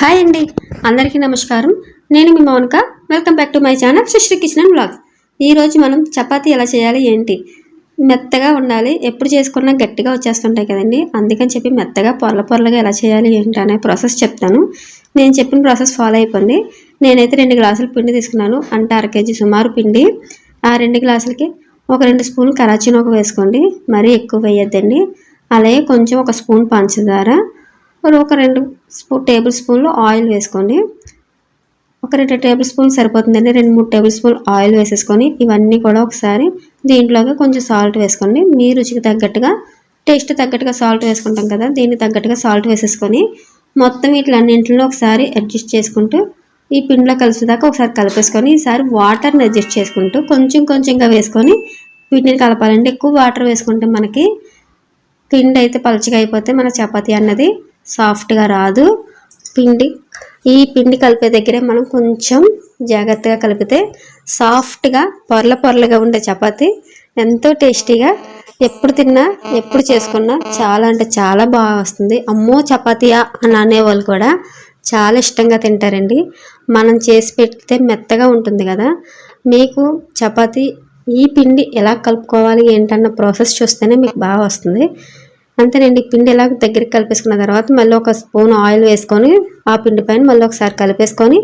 Hi అండి. అందరికీ నమస్కారం. నేను మీ Mounika. Welcome back to my channel Sushri kitchen and blogs ఈరోజు మనం చపాతీ ఎలా చేయాలి ఏంటి? మెత్తగా ఉండాలి. ఎప్పుడు చేసుకున్నా గట్టిగా వచ్చేస్తుంటాయి కదండి. అందుకని చెప్పి మెత్తగా పొరల పొరలుగా ఎలా చేయాలి ఏంటి అనే ప్రాసెస్ చెప్తాను. నేను చెప్పిన ప్రాసెస్ ఫాలో అయిపోండి. నేనైతే రెండు గ్లాసుల పిండి తీసుకున్నాను. అంటే అర కేజీ సుమారు పిండి. ఆ రెండు గ్లాసులకి ఒక రెండు స్పూన్లు కరాచీ నూక వేసుకోండి. మరీ ఎక్కువ వేయొద్దండి. అలాగే కొంచెం ఒక స్పూన్ పంచదార. ఒక రెండు స్పూ టేబుల్ స్పూన్లు ఆయిల్ వేసుకోండి. ఒక రెండు టేబుల్ స్పూన్ సరిపోతుందండి. రెండు మూడు టేబుల్ స్పూన్ ఆయిల్ వేసేసుకొని ఇవన్నీ కూడా ఒకసారి దీంట్లోకి కొంచెం సాల్ట్ వేసుకోండి. మీ రుచికి తగ్గట్టుగా టేస్ట్ తగ్గట్టుగా సాల్ట్ వేసుకుంటాం కదా దీనికి తగ్గట్టుగా సాల్ట్ వేసేసుకొని మొత్తం వీటిలన్నింటిలో ఒకసారి అడ్జస్ట్ చేసుకుంటూ ఈ పిండిలో కలిసేదాకా ఒకసారి కలిపేసుకొని ఈసారి వాటర్ని అడ్జస్ట్ చేసుకుంటూ కొంచెం కొంచెంగా వేసుకొని పిండిని కలపాలండి. ఎక్కువ వాటర్ వేసుకుంటే మనకి పిండి అయితే పలచగా అయిపోతే మన చపాతీ అన్నది సాఫ్ట్గా రాదు. పిండి ఈ పిండి కలిపే దగ్గరే మనం కొంచెం జాగ్రత్తగా కలిపితే సాఫ్ట్గా పొరల పొరలుగా ఉండే చపాతి ఎంతో టేస్టీగా ఎప్పుడు తిన్నా ఎప్పుడు చేసుకున్నా చాలా అంటే చాలా బాగా వస్తుంది. అమ్మో చపాతీయా అని అనేవాళ్ళు కూడా చాలా ఇష్టంగా తింటారండి. మనం చేసి పెడితే మెత్తగా ఉంటుంది కదా. మీకు చపాతీ ఈ పిండి ఎలా కలుపుకోవాలి ఏంటన్న ప్రాసెస్ చూస్తేనే మీకు బాగా వస్తుంది. అంతేనండి పిండి ఇలా దగ్గరికి కలిపేసుకున్న తర్వాత మళ్ళీ ఒక స్పూన్ ఆయిల్ వేసుకొని ఆ పిండి పైన మళ్ళీ ఒకసారి కలిపేసుకొని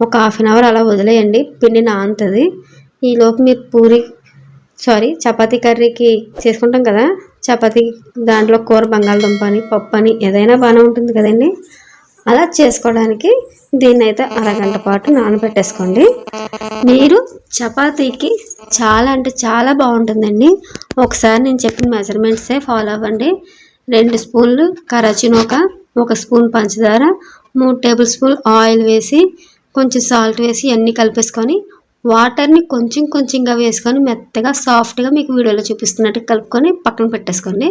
ఒక హాఫ్ అన్ అవర్ అలా వదిలేయండి పిండి నాంతుంది ఈలోపు మీరు పూరి సారీ చపాతీ కర్రీకి చేసుకుంటాం కదా చపాతీ దాంట్లో కూర బంగాళదుంప అని పప్పు అని ఏదైనా బాగానే ఉంటుంది కదండి. అలా చేసుకోవడానికి దీన్ని అయితే అరగంట పాటు నానబెట్టేసుకోండి. మీరు చపాతీకి చాలా అంటే చాలా బాగుంటుందండి. ఒకసారి నేను చెప్పిన మెజర్మెంట్సే ఫాలో అవ్వండి. రెండు స్పూన్లు కరచినోక ఒక స్పూన్ పంచదార మూడు టేబుల్ స్పూన్ ఆయిల్ వేసి కొంచెం సాల్ట్ వేసి అన్నీ కలిపేసుకొని వాటర్ని కొంచెం కొంచెంగా వేసుకొని మెత్తగా సాఫ్ట్గా మీకు వీడియోలో చూపిస్తున్నట్టు కలుపుకొని పక్కన పెట్టేసుకోండి.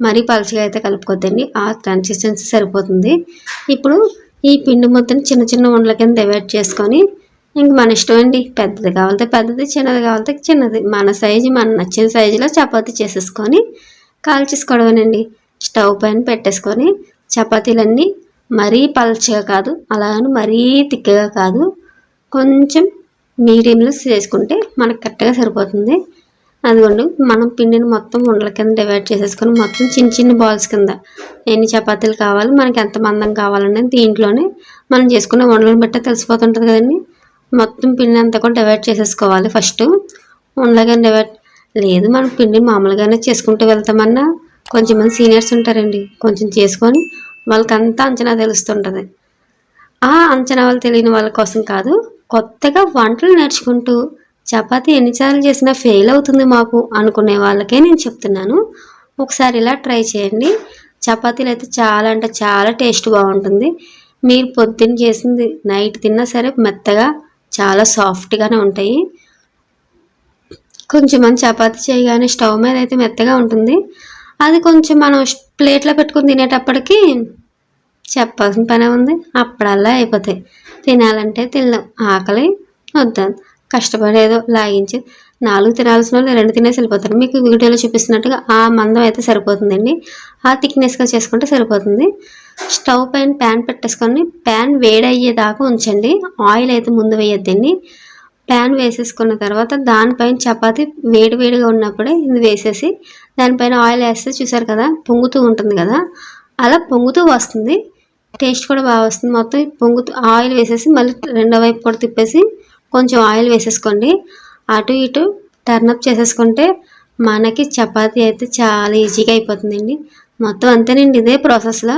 మరీ పలుచగా అయితే కలుపుకోద్దండి. ఆ కన్సిస్టెన్సీ సరిపోతుంది. ఇప్పుడు ఈ పిండి మొత్తం చిన్న చిన్న ఉండల కింద డివైడ్ చేసుకొని ఇంక మన ఇష్టం అండి. పెద్దది కావాలంటే పెద్దది చిన్నది కావాలంటే చిన్నది. మన సైజు మన నచ్చిన సైజులో చపాతీ చేసేసుకొని కాల్చేసుకోవడమేనండి. స్టవ్ పైన పెట్టేసుకొని చపాతీలన్నీ మరీ పలచగా కాదు అలా అని మరీ తిక్కగా కాదు. కొంచెం మీడియంలో చేసుకుంటే మనకు కరెక్ట్గా సరిపోతుంది. అదిగోండి మనం పిండిని మొత్తం ఉండల కింద డివైడ్ చేసేసుకొని మొత్తం చిన్న చిన్న బాల్స్ కింద ఎన్ని చపాతీలు కావాలి మనకి ఎంత మందం కావాలనేది దీంట్లోనే మనం చేసుకున్న ఉండలను బట్టే తెలిసిపోతుంటుంది కదండి. మొత్తం పిండి అంతా కూడా డివైడ్ చేసేసుకోవాలి ఫస్ట్ ఉండలుగా డివైడ్ లేదు మనం పిండి మామూలుగానే చేసుకుంటూ వెళ్తామన్నా కొంచెం మంది సీనియర్స్ ఉంటారండి కొంచెం చేసుకొని వాళ్ళకంతా అంచనా తెలుస్తుంటుంది. ఆ అంచనా వాళ్ళు తెలియని వాళ్ళ కోసం కాదు కొత్తగా వంటలు నేర్చుకుంటూ చపాతీ ఎన్నిసార్లు చేసినా ఫెయిల్ అవుతుంది మాకు అనుకునే వాళ్ళకే నేను చెప్తున్నాను. ఒకసారి ఇలా ట్రై చేయండి. చపాతీలు అయితే చాలా అంటే చాలా టేస్ట్ బాగుంటుంది. మీరు పొద్దున్న చేసింది నైట్ తిన్నా సరే మెత్తగా చాలా సాఫ్ట్గానే ఉంటాయి. కొంచెం మనం చపాతీ చేయగానే స్టవ్ మీద అయితే మెత్తగా ఉంటుంది. అది కొంచెం మనం ప్లేట్లో పెట్టుకుని తినేటప్పటికి చెప్పాల్సిన పనే ఉంది. అప్పుడల్లా అయిపోతాయి. తినాలంటే తినలేం. ఆకలి వద్దాం. కష్టపడేదో లాగించి నాలుగు తినాల్సిన వాళ్ళు రెండు తినేసి వెళ్ళిపోతారు. మీకు వీడియోలో చూపిస్తున్నట్టుగా ఆ మందం అయితే సరిపోతుందండి. ఆ థిక్నెస్గా చేసుకుంటే సరిపోతుంది. స్టవ్ పైన ప్యాన్ పెట్టేసుకొని ప్యాన్ వేడయ్యేదాకా ఉంచండి. ఆయిల్ అయితే ముందు వేయొద్దండి. ప్యాన్ వేసేసుకున్న తర్వాత దానిపైన చపాతి వేడి వేడిగా ఉన్నప్పుడే ఇది వేసేసి దానిపైన ఆయిల్ వేస్తే చూసారు కదా పొంగుతూ ఉంటుంది కదా అలా పొంగుతూ వస్తుంది. టేస్ట్ కూడా బాగా వస్తుంది. మొత్తం పొంగుతూ ఆయిల్ వేసేసి మళ్ళీ రెండో వైపు కూడా తిప్పేసి కొంచెం ఆయిల్ వేసేసుకోండి. అటు ఇటు టర్నప్ చేసేసుకుంటే మనకి చపాతీ అయితే చాలా ఈజీగా అయిపోతుందండి. మొత్తం అంతేనండి ఇదే ప్రాసెస్లో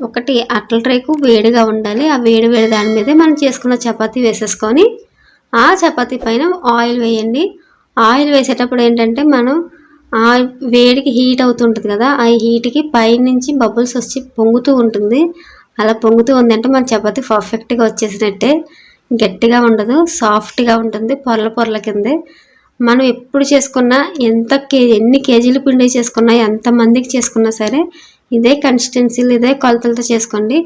ఒకటి అట్ల ట్రేకు వేడిగా ఉండాలి. ఆ వేడి వేడి దాని మీదే మనం చేసుకున్న చపాతీ వేసేసుకొని ఆ చపాతీ పైన ఆయిల్ వేయండి. ఆయిల్ వేసేటప్పుడు ఏంటంటే మనం ఆ వేడికి హీట్ అవుతుంటుంది కదా ఆ హీట్కి పైనుంచి బబుల్స్ వచ్చి పొంగుతూ ఉంటుంది. అలా పొంగుతూ ఉందంటే మన చపాతీ పర్ఫెక్ట్గా వచ్చేసినట్టే. గట్టిగా ఉండదు సాఫ్ట్గా ఉంటుంది పొరల పొరల కిందే. మనం ఎప్పుడు చేసుకున్నా ఎంత కే ఎన్ని కేజీలు పిండి చేసుకున్నా ఎంతమందికి చేసుకున్నా సరే ఇదే కన్సిస్టెన్సీలు ఇదే కొలతలతో చేసుకోండి.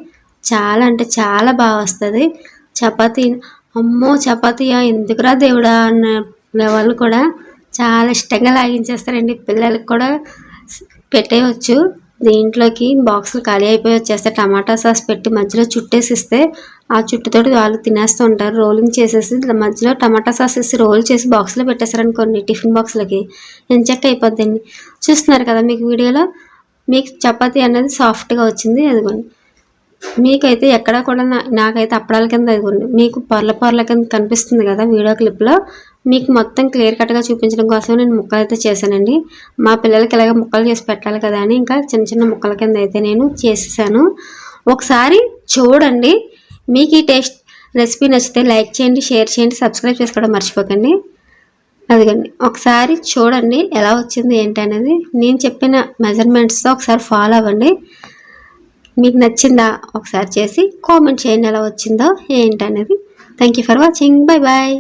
చాలా అంటే చాలా బాగా వస్తుంది. చపాతీ అమ్మో చపాతీయా ఎందుకురా దేవుడా అన్న వాళ్ళు కూడా చాలా ఇష్టంగా లాగించేస్తారండి. పిల్లలకి కూడా పెట్టేయవచ్చు దీంట్లోకి బాక్సులు ఖాళీ అయిపోయి వచ్చేస్తే టమాటా సాస్ పెట్టి మధ్యలో చుట్టేసి ఇస్తే ఆ చుట్టుతోటి వాళ్ళు తినేస్తూ ఉంటారు. రోలింగ్ చేసేసి మధ్యలో టమాటా సాస్ వేసి రోల్ చేసి బాక్స్లో పెట్టేశారనుకోండి టిఫిన్ బాక్స్లకి. ఎంచక్క అయిపోద్దండి. చూస్తున్నారు కదా మీకు వీడియోలో? మీకు చపాతి అనేది సాఫ్ట్గా వచ్చింది అదిగోండి. మీకైతే ఎక్కడ కూడా నా- నాకైతే అప్పడాల కింద అదిగోండి మీకు పర్ల పర్ల కింద కనిపిస్తుంది కదా వీడియో క్లిప్లో. మీకు మొత్తం క్లియర్ కట్గా చూపించడం కోసం నేను ముక్కలు అయితే చేశానండి. మా పిల్లలకి ఇలాగ ముక్కలు చేసి పెట్టాలి కదా అని ఇంకా చిన్న చిన్న ముక్కల కింద అయితే నేను చేసేసాను. ఒకసారి చూడండి. మీకు ఈ టేస్ట్ రెసిపీ నచ్చితే లైక్ చేయండి షేర్ చేయండి సబ్స్క్రైబ్ చేసుకోవడం మర్చిపోకండి. అదిగండి. ఒకసారి చూడండి ఎలా వచ్చింది ఏంటి అనేది. నేను చెప్పిన మెజర్మెంట్స్తో ఒకసారి ఫాలో అవ్వండి. మీకు నచ్చిందా ఒకసారి చేసి కామెంట్ చేయండి ఎలా వచ్చిందో ఏంటి అనేది. Thank you for watching. Bye bye